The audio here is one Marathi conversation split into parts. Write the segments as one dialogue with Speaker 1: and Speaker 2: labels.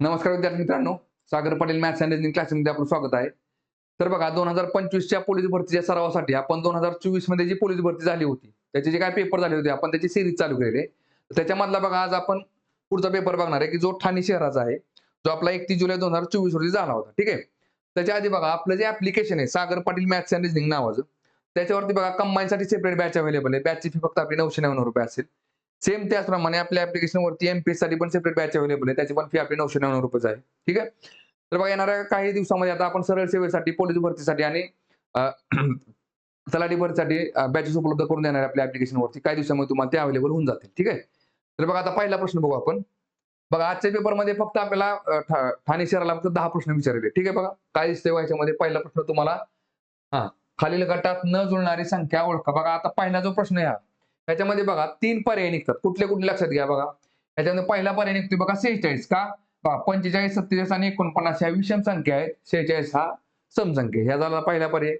Speaker 1: नमस्कार विद्यार्थी मित्रांनो Sagar Patil maths and reasoning क्लासमध्ये आपलं स्वागत आहे. तर बघा दोन हजार पंचवीसच्या पोलीस भरतीच्या सरावासाठी आपण दोन हजार चोवीसमध्ये जी पोलीस भरती झाली होती त्याचे जे काय पेपर झाले होते आपण त्याची सिरीज चालू केलेली त्याच्यामधला बघा आज आपण पुढचा पेपर बघणार आहे की जो ठाणे शहराचा आहे जो आपला एकतीस जुलै दोन हजार चोवीस रोजी झाला होता ठीक आहे? त्याच्या आधी बघा आपलं जे ऍप्लिकेशन आहे Sagar Patil maths and reasoning नावाचं त्याच्यावरती बघा कंबाईनसाठी सेपरेट बॅच अवेलेबल आहे. बॅचची फी फक्त आपली नऊशे नव्याण्णव रुपये असेल. सेम त्याचप्रमाणे आपल्या ऍप्लिकेशनवरती एमपीएससाठी पण सेपरेट बॅच अवेलेबल आहे. त्याची पण फी आपली नऊशे नव्याण्णव रुपये आहे. ठीक आहे? तर बघा येणाऱ्या काही दिवसामध्ये आता आपण सरळ सेवेसाठी पोलीस भरतीसाठी आणि तलाठी भरतीसाठी बॅचेस उपलब्ध करून देणार आपल्या आपल्या ऍप्लिकेशनवरती काही दिवसामध्ये तुम्हाला ते अवेलेबल होऊन जातील. ठीक आहे? तर बघा आता पहिला प्रश्न बघू आपण. बघा आजच्या पेपरमध्ये फक्त आपल्याला ठाणे शहराला फक्त दहा प्रश्न विचारले. ठीक आहे बघा? काय दिसते याच्यामध्ये पहिला प्रश्न तुम्हाला हा खालील गटात न जुळणारी संख्या ओळखा. बघा आता पहिला जो प्रश्न आहे याच्यामध्ये बघा तीन पर्याय निघतात. कुठले कुठले लक्षात घ्या बघा. याच्यामध्ये पहिला पर्याय निघतोय बघा सेहेचाळीस का? पंचेचाळीस सत्तेचाळीस आणि एकोणपन्नास ह्या विषम संख्या आहेत. सेहेचाळीस हा समसंख्या ह्या झाला पहिला पर्याय.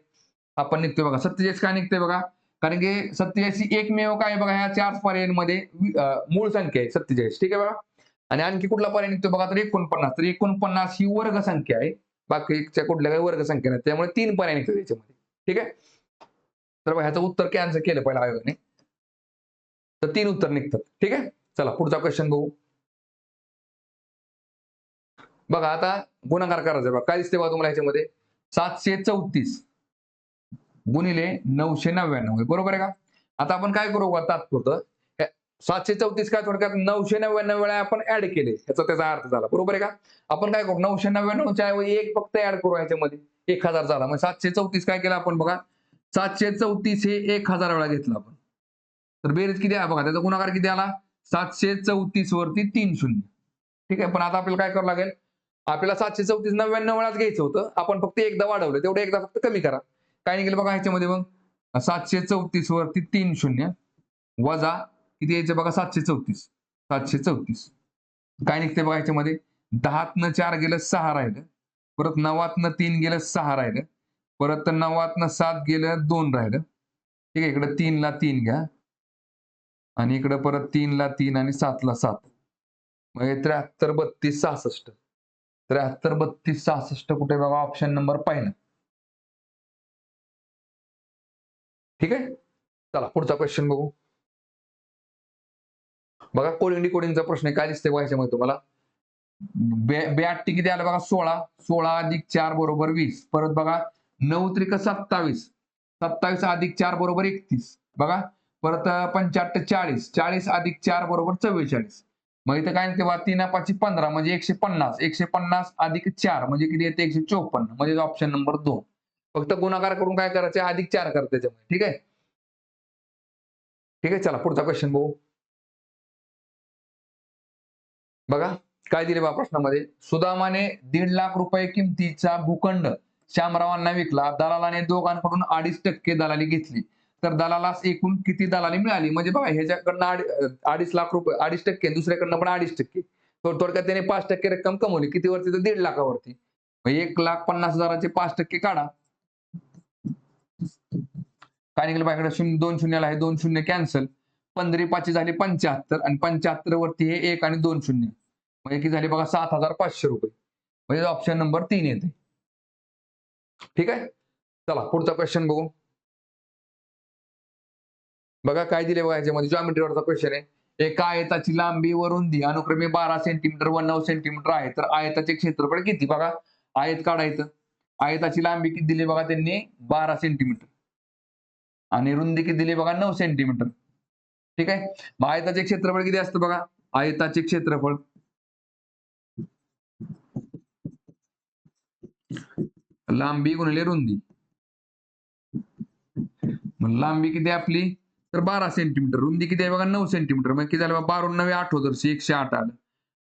Speaker 1: आपण निघतोय बघा सत्तेचाळीस काय निघतोय बघा? कारण की सत्तेचाळीस एकमेव काय बघा ह्या चार पर्यायांमध्ये मूळ संख्या आहे सत्तेचाळीस. ठीक आहे बघा? आणि आणखी कुठला पर्याय निघतोय बघा तर एकोणपन्नास. तर एकोणपन्नास ही वर्ग संख्या आहे. बाकीच्या कुठल्या काही वर्ग संख्या नाही त्यामुळे तीन पर्याय निघतात याच्यामध्ये. ठीक आहे? तर ह्याचं उत्तर कॅन्सल केलं पहिला आयोगाने. तर तीन उत्तर निघतात. ठीक आहे? चला पुढचा क्वेश्चन बघू. बघा आता गुणाकार करायचा बघा काय दिसते बघा तुम्हाला ह्याच्यामध्ये? सातशे चौतीस गुणिले नऊशे नव्याण्णव. बरोबर आहे का? आता आपण काय करू तात्पुरतं? सातशे चौतीस काय थोडक्यात? नऊशे नव्याण्णव वेळा आपण ऍड केले. याचा त्याचा अर्थ झाला. बरोबर आहे का? आपण काय करू? नऊशे नव्याण्णवच्या ऐवजी एक फक्त ऍड करू ह्याच्यामध्ये. एक हजार झाला. मग सातशे चौतीस काय केलं आपण बघा? सातशे चौतीस हे एक हजार वेळा घेतलं आपण. तर बेरीज किती आहे? बघा त्याचा गुणाकार किती आला? सातशे चौतीस वरती तीन शून्य. ठीक आहे पण आता आपल्याला काय करावं लागेल? आपल्याला सातशे चौतीस नव्याण्णव वेळाच घ्यायचं होतं. आपण फक्त एकदा वाढवलं. तेवढं एकदा फक्त कमी करा. काय निघेल बघा ह्याच्यामध्ये मग? सातशे चौतीस वरती तीन शून्य. वजा किती यायचं बघा? सातशे चौतीस. सातशे चौतीस. काय निघते बघा ह्याच्यामध्ये? दहातनं चार गेलं सहा राहिलं. परत नवातनं तीन गेलं सहा राहिलं. परत नवातनं सात गेलं दोन राहिलं. ठीक आहे इकडं तीनला तीन घ्या. आणि इकडं परत तीनला तीन आणि सातला सात. म्हणजे त्र्याहत्तर बत्तीस सहासष्ट. त्र्याहत्तर बत्तीस सहासष्ट कुठे बघा? ऑप्शन नंबर पाहिजे ठीक आहे? चला पुढचा क्वेश्चन बघू. बघा कोडिंग डिकोडिंगचा प्रश्न काय दिसतंय व्हायचं याच्यामध्ये तुम्हाला? बे- किती आलं बघा? सोळा. सोळा अधिक चार बरोबर वीस. परत बघा नऊ त्रिक सत्तावीस. सत्तावीस अधिक चार बरोबर एकतीस. बघा परत पंच्याहत्तर चाळीस. चाळीस अधिक चार बरोबर चव्वेचाळीस. मग इथं काय तेव्हा तीन पाचशे पंधरा म्हणजे एकशे पन्नास. एकशे पन्नास अधिक चार म्हणजे किती येते? एकशे चोपन्न. म्हणजे ऑप्शन नंबर दोन. फक्त गुणाकार करून काय करायचे? अधिक चार करते त्याच्यामध्ये. ठीक आहे? ठीक आहे चला पुढचा क्वेश्चन बघू. बघा काय दिले बा प्रश्नामध्ये? सुदामाने दीड लाख रुपये किमतीचा भूखंड श्यामरावांना विकला. दलालाने दोघांकडून अडीच टक्के दलाली घेतली. तर दलालास एकूण किती दलाली मिळाली? म्हणजे बघा ह्याच्याकडनं अडीच लाख रुपये अडीच टक्के दुसऱ्याकडनं पण अडीच टक्के. थोड- थोडक्यात त्याने पाच टक्के रक्कम कमवली. किती वरती? तर दीड लाखावरती. एक लाख पन्नास हजाराचे पाच टक्के काढा. काय निघालं बायकडे शून्य दोन शून्याला आहे. दोन शून्य कॅन्सल पंधरी पाचशे झाले पंच्याहत्तर आणि पंच्याहत्तर वरती हे एक आणि दोन शून्य. म्हणजे किती झाले? बघा सात हजार पाचशे रुपये. म्हणजे ऑप्शन नंबर तीन येते. ठीक आहे? चला पुढचा क्वेश्चन बघू. बघा काय दिले बघा याच्यामध्ये जॉमेट्रीवरचा क्वेश्चन आहे. एका आयताची लांबी व रुंदी अनुक्रमे बारा सेंटीमीटर व नऊ सेंटीमीटर आहे. तर आयताचे क्षेत्रफळ किती? बघा. आयत काढायचं. आयताची लांबी किती दिली बघा त्यांनी? बारा सेंटीमीटर आणि रुंदी किती दिली बघा? नऊ सेंटीमीटर ठीक आहे? मग आयताचे क्षेत्रफळ किती असतं बघा? आयताचे क्षेत्रफळ. लांबी गुणिले रुंदी. लांबी किती आपली? तर बारा सेंटीमीटर रुंदी किती आहे बघा? नऊ सेंटीमीटर मग किती झालं बघा बारा नव्हे आठ होतं. एकशे आठ आलं.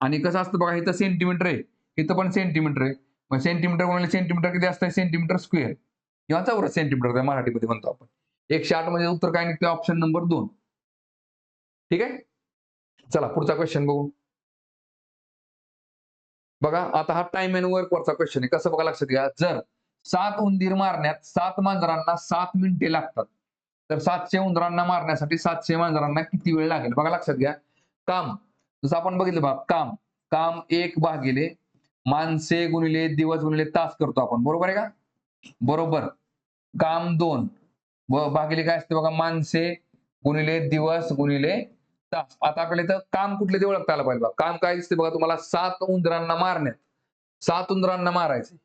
Speaker 1: आणि कसं असतं बघा इथं सेंटीमीटर आहे. इथं पण सेंटीमीटर आहे. मग सेंटीमीटर म्हणजे सेंटीमीटर किती असतं सेंटीमीटर स्क्वेअर किंवा चौरस सेंटीमीटर मराठीमध्ये म्हणतो आपण. एकशे आठमध्ये उत्तर काय निघते ऑप्शन नंबर दोन. ठीक आहे? चला पुढचा क्वेश्चन बघू. बघा आता हा टाइम अँड वर्क वरचा क्वेश्चन आहे. कसं बघा लक्षात घ्या. जर सात उंदीर मारण्यात सात मांजरांना सात मिनिटे लागतात. तर सातशे उंदरांना मारण्यासाठी सातशे मांजरांना किती वेळ लागेल? बघा लक्षात घ्या. काम. जसं आपण बघितलं बघा काम. काम एक भागिले माणसे गुणिले दिवस गुणिले तास करतो आपण. बरोबर आहे का? बरोबर. काम दोन. भागिले काय असते बघा? माणसे गुणिले दिवस गुणिले तास. आता आपल्याला इथं काम कुठले ते ओळखता आलं पाहिजे बघा काम काय दिसते बघा तुम्हाला? सात उंदरांना मारण्यात. सात उंदरांना मारायचे.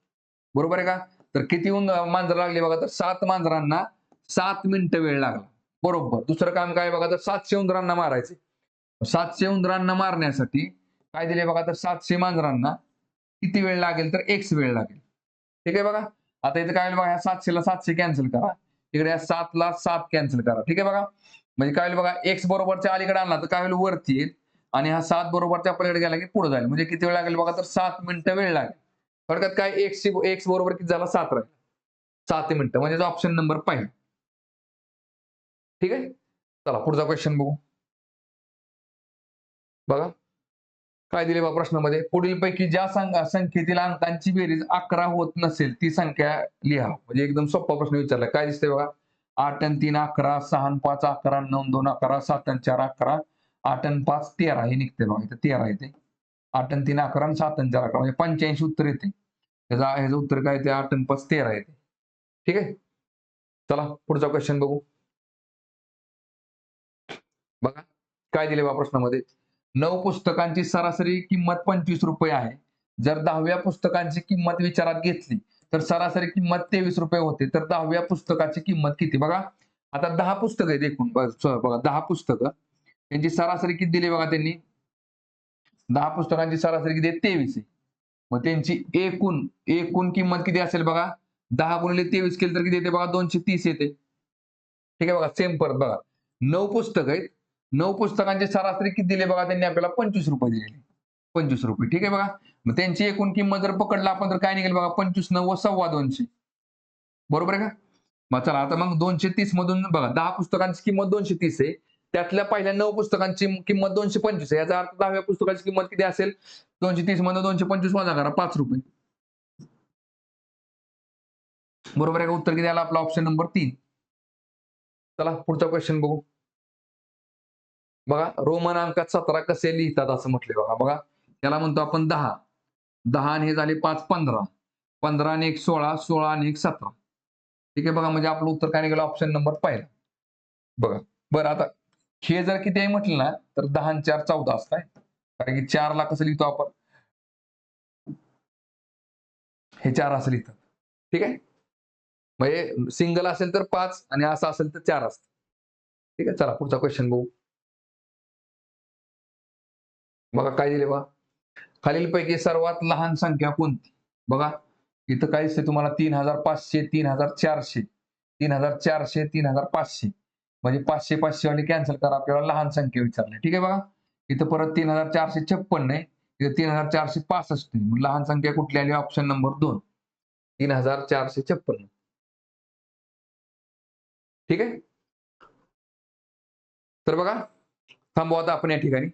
Speaker 1: बरोबर आहे का? तर किती उंद मांजर लागले बघा तर सात मांजरांना सात मिनिटं वेळ लागला. बरोबर. दुसरं काम काय बघा तर सातशे उंदरांना मारायचे. सातशे उंदरांना मारण्यासाठी काय दिले बघा तर सातशे मांजरांना किती वेळ लागेल तर एक्स वेळ लागेल. ठीक आहे बघा. आता इथे काय होईल बघा ह्या सातशेला सातशे कॅन्सल करा. इकडे या सातला सात कॅन्सल करा. ठीक आहे बघा. म्हणजे काय होईल बघा एक्स बरोबरच्या अलीकडे आणला तर काय होईल? वरती येईल. आणि हा सात बरोबरच्या पलीकडे गेला की पुढे जाईल. म्हणजे किती वेळ लागेल बघा तर सात मिनिटं वेळ लागेल. थोडक्यात काय? एक्स एक्स बरोबर किती झाला? सात राहील. सात मिनिटं. म्हणजे ऑप्शन नंबर पहिला. ठीक आहे? चला, पुढचा क्वेश्चन बघू. बघा. काय दिले बा प्रश्नामध्ये? पुढील पैकी ज्या संख्या संख्येतील अंकांची बेरीज अकरा होत नसेल, ती संख्या लिहा. म्हणजे एकदम सोपा प्रश्न विचारला. काय बघा? आठ आणि तीन अकरा, सहा पाच अकरा, नऊ, दोन अकरा, सात आणि चार अकरा, आठ आणि पाच तेरा. हे निघते बघा, इथं तेरा येते आठ आणि तीन अकरा आणि सात आणि चार अकरा. म्हणजे पंच्याऐंशी उत्तर येते त्याचा ह्याचं उत्तर काय येते आठ आणि पाच तेरा येते ठीक आहे? चला, पुढचा क्वेश्चन बघू. बघा काय दिले बा प्रश्नामध्ये? नऊ पुस्तकांची सरासरी किंमत पंचवीस रुपये आहे. जर दहाव्या पुस्तकांची किंमत विचारात घेतली तर सरासरी किंमत तेवीस रुपये होते. तर दहाव्या पुस्तकाची किंमत किती? बघा आता दहा पुस्तक आहेत एकूण. बघा दहा पुस्तकं. त्यांची सरासरी किती दिली बघा त्यांनी? दहा पुस्तकांची सरासरी किती आहे? तेवीस आहे. मग त्यांची एकूण एकूण किंमत किती असेल बघा? दहा गुणिले तेवीस केली तर किती येते बघा? दोनशे तीस येते. ठीक आहे बघा सेम परत बघा. नऊ पुस्तक आहेत. नऊ पुस्तकांचे सरासरी किती दिले बघा? त्यांनी आपल्याला पंचवीस रुपये दिलेले. पंचवीस रुपये ठीक आहे बघा? मग त्यांची एकूण किंमत जर पकडला आपण तर काय निघेल बघा? पंचवीस नऊ व सव्वा दोनशे. बरोबर आहे का? मग चला आता मग दोनशे तीस मधून बघा दहा पुस्तकांची किंमत दोनशे तीस आहे. त्यातल्या पहिल्या नऊ पुस्तकांची किंमत दोनशे पंचवीस आहे. याचा अर्थ दहाव्या पुस्तकाची किंमत किती असेल? दोनशे तीस मधून दोनशे पंचवीस वजा करा पाच रुपये. बरोबर आहे का? उत्तर किती आला? आपला ऑप्शन नंबर तीन. चला पुढचा क्वेश्चन बघू. बघा रोमन अंकात सतरा कसे लिहितात असं म्हटले बघा बघा. त्याला म्हणतो आपण दहा. दहा आणि हे झाले पाच पंधरा. पंधरा आणि एक सोळा सोळा आणि एक सतरा. ठीक आहे बघा म्हणजे आपलं उत्तर काय निघालं? ऑप्शन नंबर पहिला. बघा. बरं आता हे जर किती आहे म्हटलं ना तर दहा आणि चार चौदा असताय. कारण की चारला कसं लिहितो आपण? हे चार असं लिहितं ठीक आहे? म्हणजे सिंगल असेल तर पाच आणि असं असेल तर चार असतं. ठीक आहे? चला पुढचा क्वेश्चन बघू. बघा काय दिले बघा. खालीलपैकी सर्वात लहान संख्या कोणती? बघा. इथं काय दिसते तुम्हाला तीन हजार पाचशे तीन हजार चारशे तीन हजार चारशे तीन हजार पाचशे. म्हणजे पाचशे पाचशे वाले कॅन्सल करा आपल्याला लहान संख्या विचारली. ठीक आहे बघा. इथं परत तीन हजार चारशे छप्पन्न आहे. इथं तीन हजार चारशे पासष्ट लहान संख्या कुठली आली? ऑप्शन नंबर दोन. तीन हजार चारशे छप्पन्न. ठीक आहे? तर बघा थांबू आता आपण या ठिकाणी.